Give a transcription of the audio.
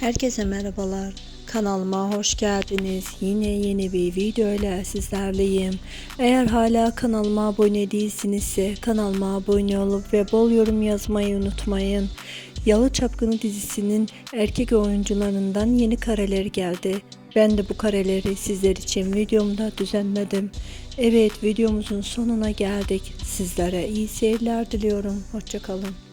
Herkese merhabalar. Kanalıma hoş geldiniz. Yine yeni bir video ile sizlerleyim. Eğer hala kanalıma abone değilsinizse kanalıma abone olup ve bol yorum yazmayı unutmayın. Yalı Çapkını dizisinin erkek oyuncularından yeni kareler geldi. Ben de bu kareleri sizler için videomda düzenledim. Evet videomuzun sonuna geldik. Sizlere iyi seyirler diliyorum. Hoşçakalın.